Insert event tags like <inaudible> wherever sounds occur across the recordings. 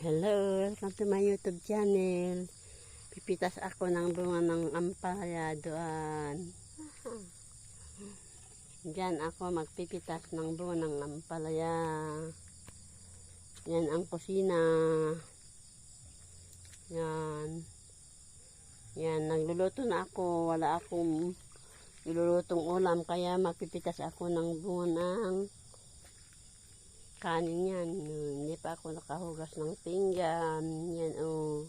Hello, welcome to my YouTube channel. Pipitas ako ng bunga ng ampalaya doon. Diyan ako magpipitas ng bunga ng ampalaya. Yan ang kusina. Yan. Yan, nagluluto na ako. Wala akong nilulutong ulam kaya magpipitas ako ng bunga ng kanin yan. Hindi pa ako nakahugas ng pinggan. Yan, oh.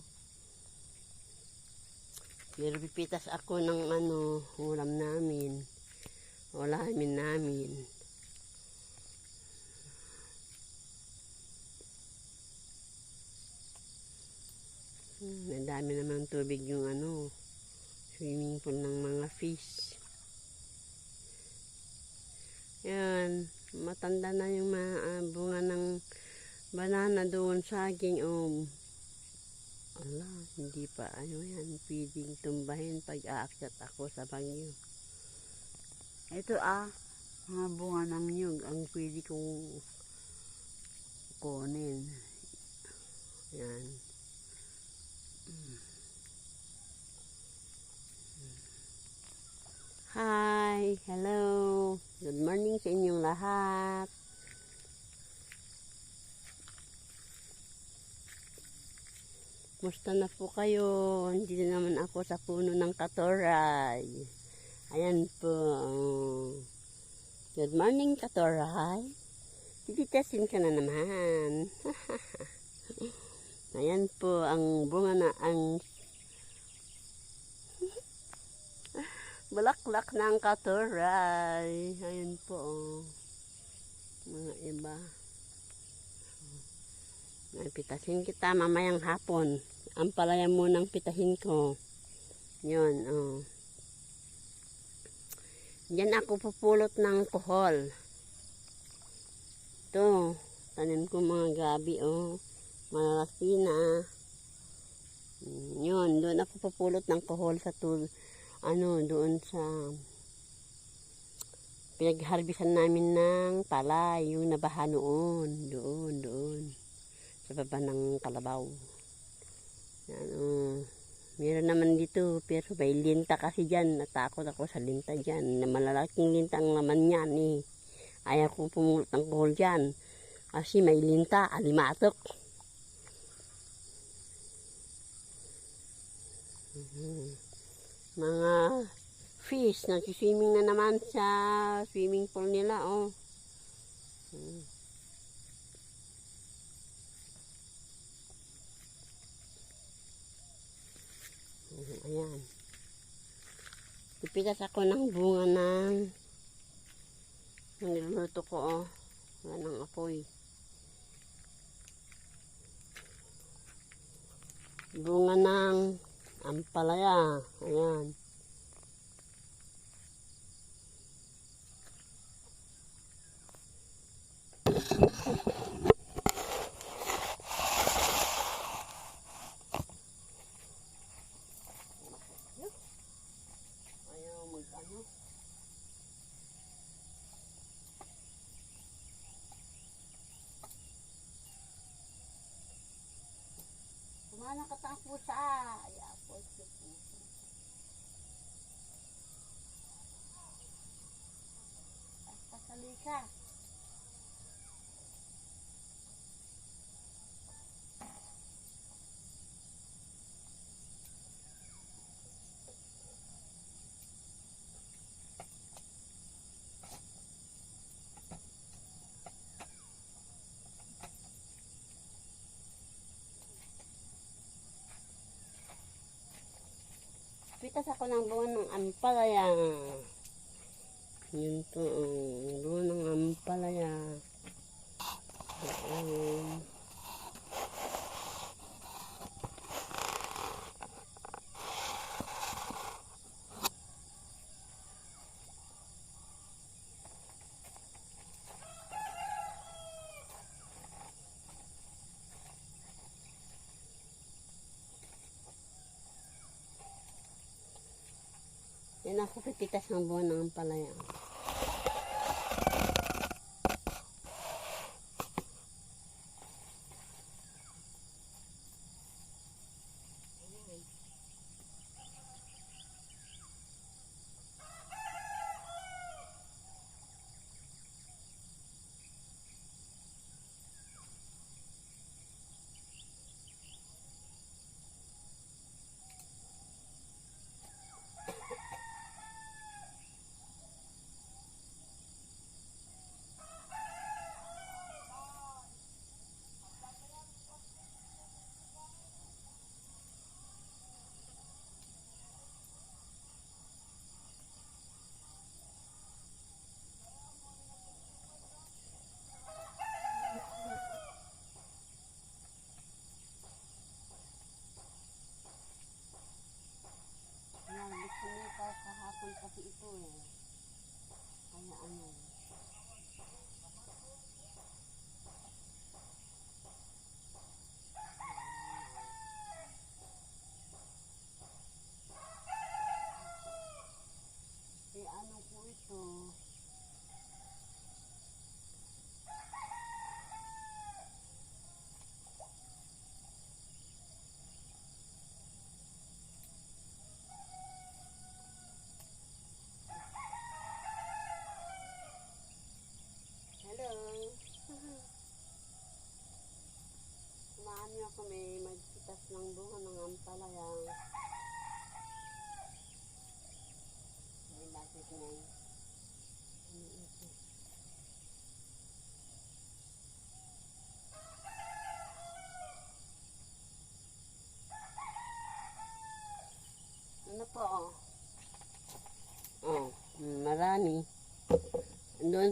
Pero pipitas ako ng ano, ulam namin. Ulamin namin. Hmm, Ang dami naman tubig yung ano, swimming pool ng mga fish. Yan, matanda na yung mga ah, bunga ng banana doon sa aking um, ala, hindi pa ano yan, pwedeng tumbahin pag aakyat ako sa bangyo. Ito ah, mga bunga ng nyug ang pwede kong kunin. Yan. Hi, hello. Good morning sa inyong lahat. Musta na po kayo? Hindi na naman ako sa puno ng katoray. Ayan po. Good morning, katoray. Tititasin ka na naman. <laughs> Ayan po ang bunga na ang bulaklak ng katoray. Ayan po. oh. Mga iba. Pitasin kita mamayang hapon. Ang palaya mo ng pitahin ko. Yun, oh. Diyan ako pupulot ng kohol. Ito, tanim ko mga gabi, oh. Malalasina. Mm, Yun, doon ako pupulot ng kohol sa tul ano, doon sa pinagharbisan namin ng palay, yung nabaha noon, doon, doon, sa baba ng kalabaw. Yan, oh. Meron naman dito, pero may linta kasi dyan, natakot ako sa linta dyan, na malalaking linta ang naman yan eh. Ayaw ko pumulot ng kohol dyan, kasi may linta, alimatok. Mga fish nagsiswimming na naman sa swimming pool nila oh. Hmm. Ayan. Pipitas ako ng bunga ng ng niluluto ko oh. Wala ng apoy. Bunga ng ampalaya. Ayan. Ayaw mag-ano. Kumana ka pusa. Ayaw po ito pusa. Basta sali ka. Pitas ako ng buwan ng ampalaya. Yun po, ang buwan ng ampalaya. Ayan. Ako pipitas ng buwan ng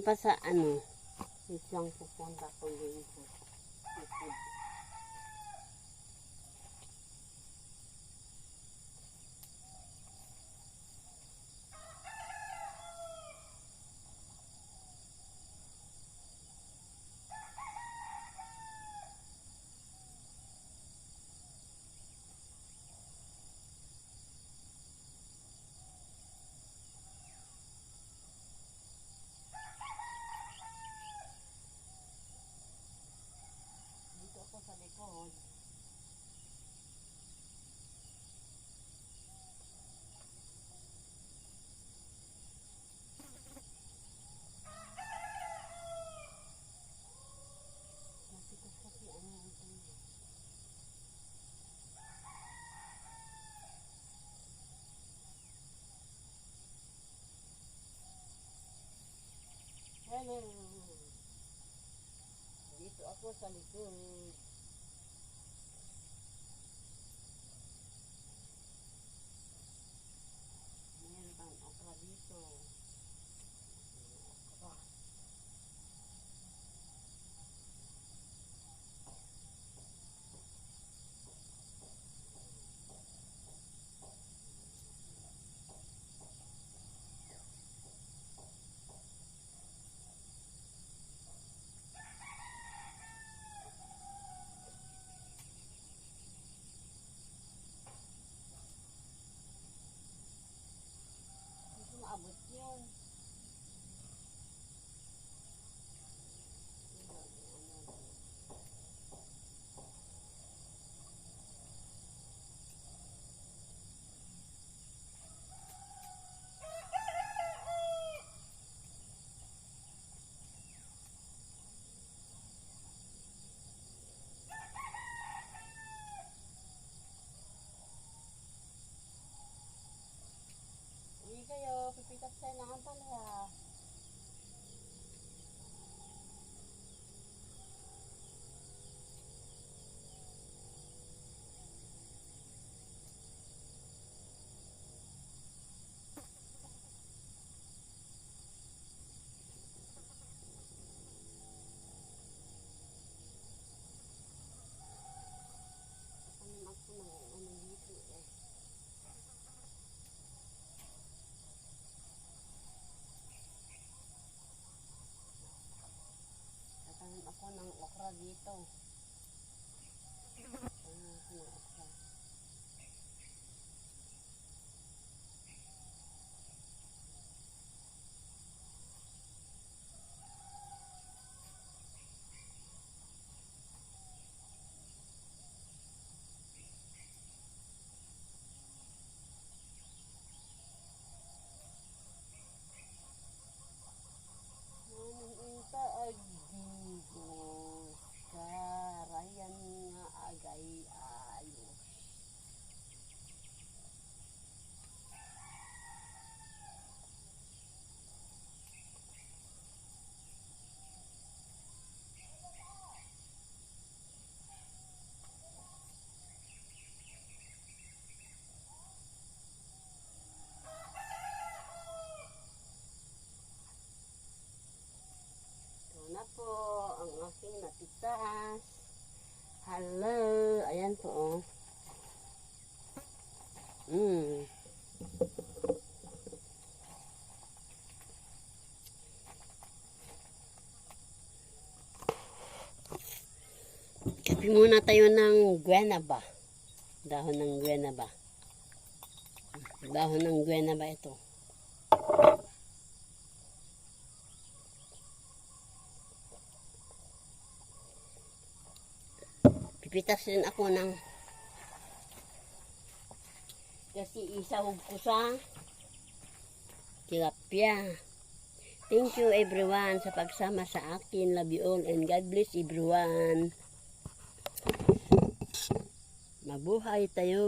pa sa ano. Wait lang pupunta ko yung Jalan. Aku sambil tu Pipitas tayo ng ampalaya. Oh. Ampalaya. muna tayo ng guenaba. Dahon ng guenaba. Dahon ng guenaba ito. Pipitas rin ako ng kasi isahog ko sa tilapia. Thank you everyone sa pagsama sa akin. Love you all and God bless everyone. Mabuhay tayo.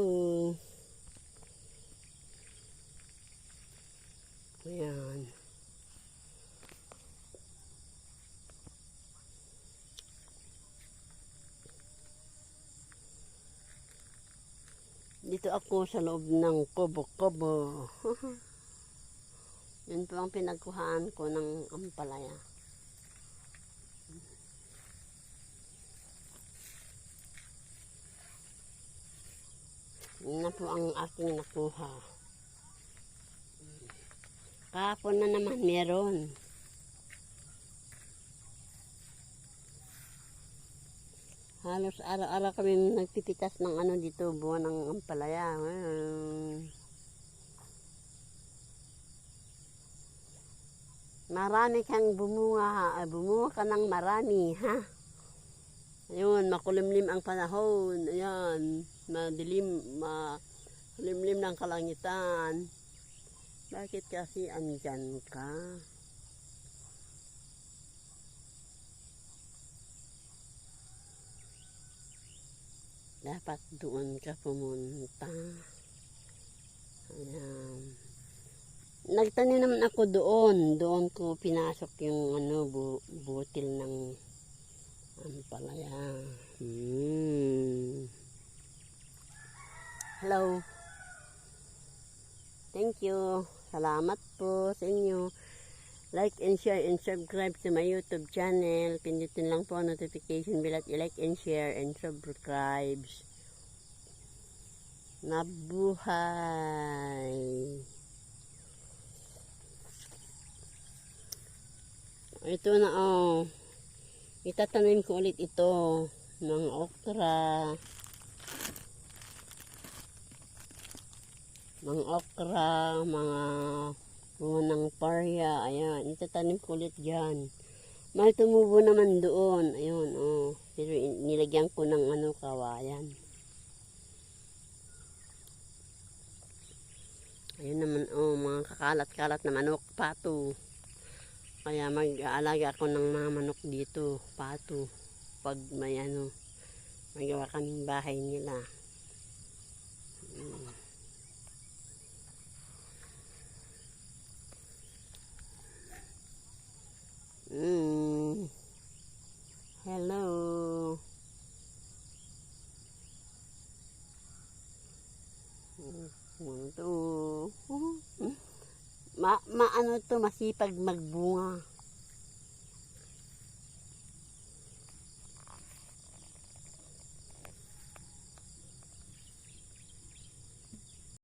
Ayan. Dito ako sa loob ng kubo-kubo. <laughs> Yun po ang pinagkuhaan ko ng ampalaya. Yun na po ang aking nakuha. Kahapon na naman meron. Halos araw-araw kami nagpipitas ng ano dito, buwan ng ampalaya. Hmm. Marami kang bumunga, ah, bumunga ka ng marami, ha? Ayun, makulimlim ang panahon. Ayan, madilim, makulimlim ng kalangitan. Bakit kasi andyan ka? Dapat doon ka pumunta. Ayan. Nagtanim naman ako doon. Doon ko pinasok yung ano, bu butil ng ampalaya. Hmm. Hello. Thank you. Salamat po sa inyo. Like and share and subscribe to my YouTube channel. Pindutin lang po ang notification bell at i-like and share and subscribe. Nabuhay. Ito na oh. Itatanim ko ulit ito ng okra. Mga okra, mga bunga ng parya. Ayan, itatanim ko ulit dyan. May tumubo naman doon. Ayun, oh. Pero nilagyan ko ng ano, kawayan. Ayun naman, oh, mga kakalat-kalat na manok, pato. Kaya mag-aalaga ako ng mga manok dito, pato. Pag may ano, magawa kaming bahay nila. Mm. Hello. Ito. Ma, ma ano to masipag magbunga.